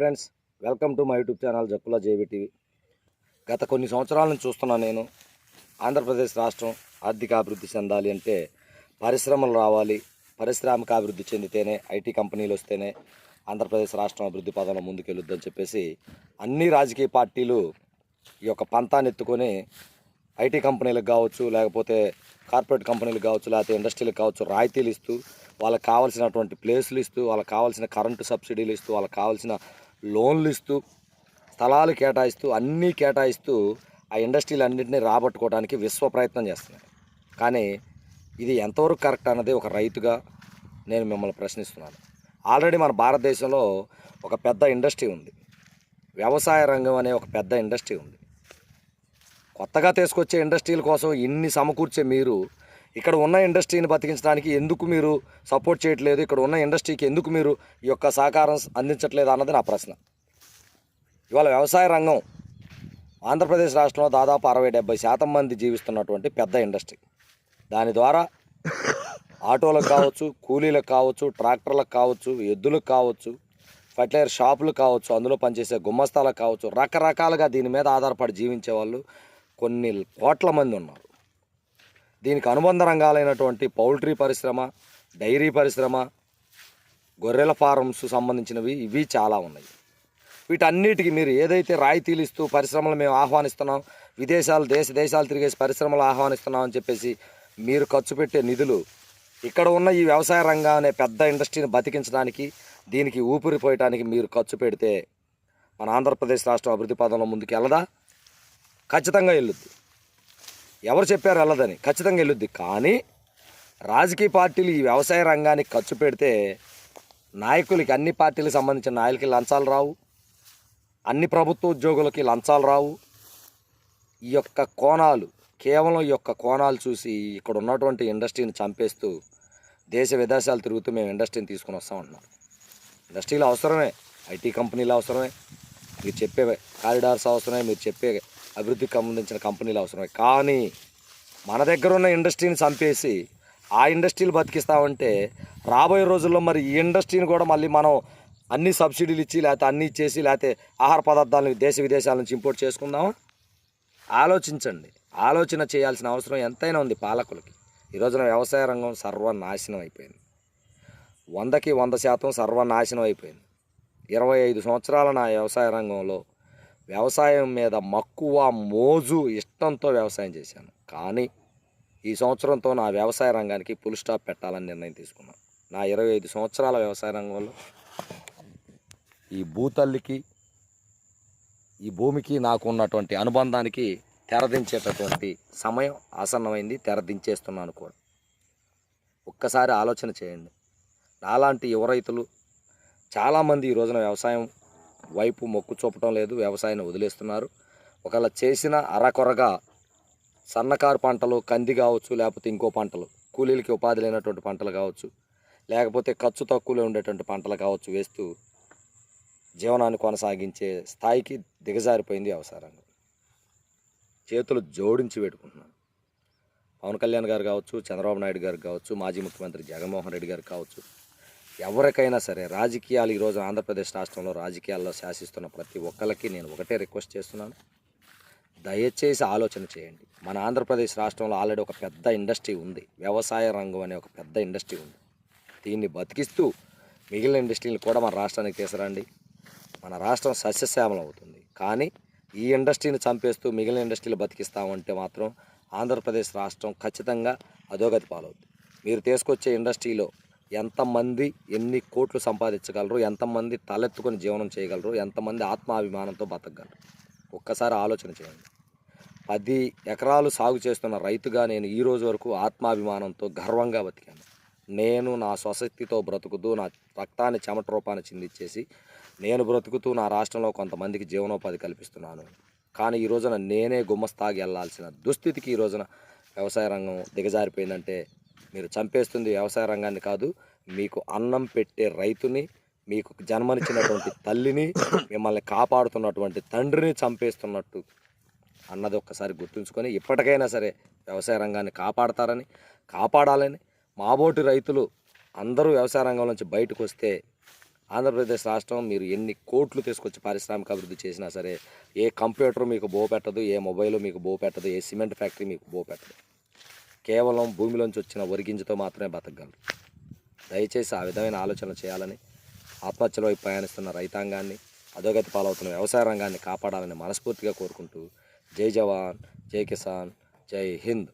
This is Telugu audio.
Friends welcome to my YouTube channel Jakkula JBTV గత కొన్ని సంవత్సరాల నుంచి చూస్తున్నాను నేను ఆంధ్రప్రదేశ్ రాష్ట్రం ఆర్థిక అభివృద్ధి చెందాలి అంటే పరిశ్రమలు రావాలి. పారిశ్రామిక అభివృద్ధి చెందితేనే ఐటీ కంపెనీలు వస్తేనే ఆంధ్రప్రదేశ్ రాష్ట్రం అభివృద్ధి పదంలో ముందుకెళ్ళొద్దని చెప్పేసి అన్ని రాజకీయ పార్టీలు ఈ యొక్క పంతాన్ని ఎత్తుకొని ఐటీ కంపెనీలకు కావచ్చు లేకపోతే కార్పొరేట్ కంపెనీలకు కావచ్చు లేకపోతే ఇండస్ట్రీలకు కావచ్చు రాయితీలు ఇస్తూ వాళ్ళకి కావాల్సినటువంటి ప్లేసులు ఇస్తూ వాళ్ళకి కావాల్సిన కరెంటు సబ్సిడీలు ఇస్తూ వాళ్ళకి కావాల్సిన లోన్లు ఇస్తూ స్థలాలు కేటాయిస్తూ అన్నీ కేటాయిస్తూ ఆ ఇండస్ట్రీలు అన్నింటినీ రాబట్టుకోవడానికి విశ్వ ప్రయత్నం చేస్తున్నారు కానీ ఇది ఎంతవరకు కరెక్ట్ అన్నది ఒక రైతుగా నేను మిమ్మల్ని ప్రశ్నిస్తున్నాను. ఆల్రెడీ మన భారతదేశంలో ఒక పెద్ద ఇండస్ట్రీ ఉంది. వ్యవసాయ రంగం అనే ఒక పెద్ద ఇండస్ట్రీ ఉంది. కొత్తగా తీసుకొచ్చే ఇండస్ట్రీల కోసం ఇన్ని సమకూర్చే మీరు ఇక్కడ ఉన్న ఇండస్ట్రీని బతికించడానికి ఎందుకు మీరు సపోర్ట్ చేయట్లేదు? ఇక్కడ ఉన్న ఇండస్ట్రీకి ఎందుకు మీరు ఈ యొక్క సహకారం అందించట్లేదు అన్నది నా ప్రశ్న. ఇవాళ వ్యవసాయ రంగం ఆంధ్రప్రదేశ్ రాష్ట్రంలో దాదాపు అరవై డెబ్బై శాతం మంది జీవిస్తున్నటువంటి పెద్ద ఇండస్ట్రీ. దాని ద్వారా ఆటోలకు కావచ్చు కూలీలకు కావచ్చు ట్రాక్టర్లకు కావచ్చు ఎద్దులకు కావచ్చు ఫర్టిలైజర్ షాపులు కావచ్చు అందులో పనిచేసే గుమ్మస్తాలకు కావచ్చు రకరకాలుగా దీని మీద ఆధారపడి జీవించే వాళ్ళు కొన్ని కోట్ల మంది ఉన్నారు. దీనికి అనుబంధ రంగాలైనటువంటి పౌల్ట్రీ పరిశ్రమ డైరీ పరిశ్రమ గొర్రెల ఫారమ్స్ సంబంధించినవి ఇవి చాలా ఉన్నాయి. వీటన్నిటికీ మీరు ఏదైతే రాయితీలు ఇస్తూ పరిశ్రమలు మేము ఆహ్వానిస్తున్నాం విదేశాలు దేశ దేశాలు తిరిగేసి పరిశ్రమలు ఆహ్వానిస్తున్నాం అని చెప్పేసి మీరు ఖర్చు పెట్టే నిధులు ఇక్కడ ఉన్న ఈ వ్యవసాయ రంగం అనే పెద్ద ఇండస్ట్రీని బతికించడానికి దీనికి ఊపిరిపోయటానికి మీరు ఖర్చు పెడితే మన ఆంధ్రప్రదేశ్ రాష్ట్రం అభివృద్ధి పదంలో ముందుకు వెళ్ళదా ఖచ్చితంగా వెళ్ళుద్ది. ఎవరు చెప్పారు వెళ్ళదని? ఖచ్చితంగా వెళ్ళొద్ది. కానీ రాజకీయ పార్టీలు ఈ వ్యవసాయ రంగానికి ఖర్చు పెడితే నాయకులకి అన్ని పార్టీలకు సంబంధించిన నాయకులకి లంచాలు రావు. అన్ని ప్రభుత్వ ఉద్యోగులకి లంచాలు రావు. ఈ యొక్క కోణాలు కేవలం ఈ యొక్క కోణాలు చూసి ఇక్కడ ఉన్నటువంటి ఇండస్ట్రీని చంపేస్తూ దేశ విదేశాలు తిరుగుతూ మేము ఇండస్ట్రీని తీసుకుని వస్తాం అంటున్నాం ఇండస్ట్రీలు అవసరమే. ఐటీ కంపెనీలు అవసరమే. మీరు చెప్పే కారిడార్స్ అవసరమే. మీరు చెప్పే అభివృద్ధికి సంబంధించిన కంపెనీలు అవసరమే కానీ మన దగ్గర ఉన్న ఇండస్ట్రీని చంపేసి ఆ ఇండస్ట్రీలు బతికిస్తామంటే రాబోయే రోజుల్లో మరి ఈ ఇండస్ట్రీని కూడా మళ్ళీ మనం అన్ని సబ్సిడీలు ఇచ్చి లేకపోతే అన్ని ఇచ్చేసి లేకపోతే ఆహార పదార్థాలను దేశ విదేశాల నుంచి ఇంపోర్ట్ చేసుకుందామా? ఆలోచించండి. ఆలోచన చేయాల్సిన అవసరం ఎంతైనా ఉంది పాలకులకి. ఈ రోజున వ్యవసాయ రంగం సర్వనాశనం అయిపోయింది. వందకి వంద శాతం సర్వనాశనం అయిపోయింది. ఇరవై ఐదు సంవత్సరాల నా వ్యవసాయ రంగంలో వ్యవసాయం మీద మక్కువ మోజు ఇష్టంతో వ్యవసాయం చేశాను. కానీ ఈ సంవత్సరంతో నా వ్యవసాయ రంగానికి ఫుల్ స్టాప్ పెట్టాలని నిర్ణయం తీసుకున్నాను. నా ఇరవై ఐదు సంవత్సరాల వ్యవసాయ రంగంలో ఈ భూతల్లికి ఈ భూమికి నాకు ఉన్నటువంటి అనుబంధానికి తెరదించేటటువంటి సమయం ఆసన్నమైంది తెరదించేస్తున్నాను కూడా. ఒక్కసారి ఆలోచన చేయండి. నాలాంటి యువ రైతులు చాలామంది ఈ రోజున వ్యవసాయం వైపు మొక్కు చూపటం లేదు వ్యవసాయాన్ని వదిలేస్తున్నారు. ఒకవేళ చేసిన అరకొరగా సన్నకారు పంటలు కంది కావచ్చు లేకపోతే ఇంకో పంటలు కూలీలకి ఉపాధి లేనటువంటి పంటలు కావచ్చు లేకపోతే ఖర్చు తక్కువలో ఉండేటువంటి పంటలు కావచ్చు వేస్తూ జీవనాన్ని కొనసాగించే స్థాయికి దిగజారిపోయింది వ్యవసాయ రంగం చేతులు జోడించి పెట్టుకుంటున్నాను. పవన్ కళ్యాణ్ గారు కావచ్చు చంద్రబాబు నాయుడు గారు కావచ్చు మాజీ ముఖ్యమంత్రి జగన్మోహన్ రెడ్డి గారు కావచ్చు ఎవరికైనా సరే రాజకీయాలు ఈరోజు ఆంధ్రప్రదేశ్ రాష్ట్రంలో రాజకీయాల్లో శాసిస్తున్న ప్రతి ఒక్కరికి నేను ఒకటే రిక్వెస్ట్ చేస్తున్నాను. దయచేసి ఆలోచన చేయండి. మన ఆంధ్రప్రదేశ్ రాష్ట్రంలో ఆల్రెడీ ఒక పెద్ద ఇండస్ట్రీ ఉంది. వ్యవసాయ రంగం అనే ఒక పెద్ద ఇండస్ట్రీ ఉంది. దీన్ని బతికిస్తూ మిగిలిన ఇండస్ట్రీని కూడా మన రాష్ట్రానికి తీసుకురండి. మన రాష్ట్రం సస్యశ్యామలం అవుతుంది. కానీ ఈ ఇండస్ట్రీని చంపేస్తూ మిగిలిన ఇండస్ట్రీలు బతికిస్తామంటే మాత్రం ఆంధ్రప్రదేశ్ రాష్ట్రం ఖచ్చితంగా అధోగతి పాలవుతుంది. మీరు తీసుకొచ్చే ఇండస్ట్రీలో ఎంతమంది ఎన్ని కోట్లు సంపాదించగలరు ఎంతమంది తలెత్తుకొని జీవనం చేయగలరు ఎంతమంది ఆత్మాభిమానంతో బతకగలరు? ఒక్కసారి ఆలోచన చేయండి. పది ఎకరాలు సాగు చేస్తున్న రైతుగా నేను ఈ రోజు వరకు ఆత్మాభిమానంతో గర్వంగా బతికాను. నేను నా స్వశక్తితో బ్రతుకుతూ నా రక్తాన్ని చెమట రూపాన్ని చిందిచ్చేసి నేను బ్రతుకుతూ నా రాష్ట్రంలో కొంతమందికి జీవనోపాధి కల్పిస్తున్నాను. కానీ ఈ రోజున నేనే గుమ్మస్తాగి వెళ్ళాల్సిన దుస్థితికి ఈ రోజున వ్యవసాయ రంగం దిగజారిపోయిందంటే మీరు చంపేస్తుంది వ్యవసాయ రంగాన్ని కాదు మీకు అన్నం పెట్టే రైతుని మీకు జన్మనిచ్చినటువంటి తల్లిని మిమ్మల్ని కాపాడుతున్నటువంటి తండ్రిని చంపేస్తున్నట్టు అన్నది ఒక్కసారి గుర్తుంచుకొని ఇప్పటికైనా సరే వ్యవసాయ రంగాన్ని కాపాడతారని కాపాడాలని మాబోటి రైతులు అందరూ వ్యవసాయ రంగం నుంచి బయటకు వస్తే ఆంధ్రప్రదేశ్ రాష్ట్రం మీరు ఎన్ని కోట్లు తీసుకొచ్చి పారిశ్రామిక అభివృద్ధి చేసినా సరే ఏ కంప్యూటర్ మీకు బో పెట్టదు ఏ మొబైల్ మీకు బో పెట్టదు ఏ సిమెంట్ ఫ్యాక్టరీ మీకు బోపెట్టదు. కేవలం భూమిలోంచి వచ్చిన వరిగింజతో మాత్రమే బతకగలరు. దయచేసి ఆ విధమైన ఆలోచన చేయాలని ఆత్మహత్యల వైపు ప్రయాణిస్తున్న రైతాంగాన్ని అధోగతి పాలవుతున్న వ్యవసాయ రంగాన్ని కాపాడాలని మనస్ఫూర్తిగా కోరుకుంటూ జై జవాన్ జై కిసాన్ జై హింద్.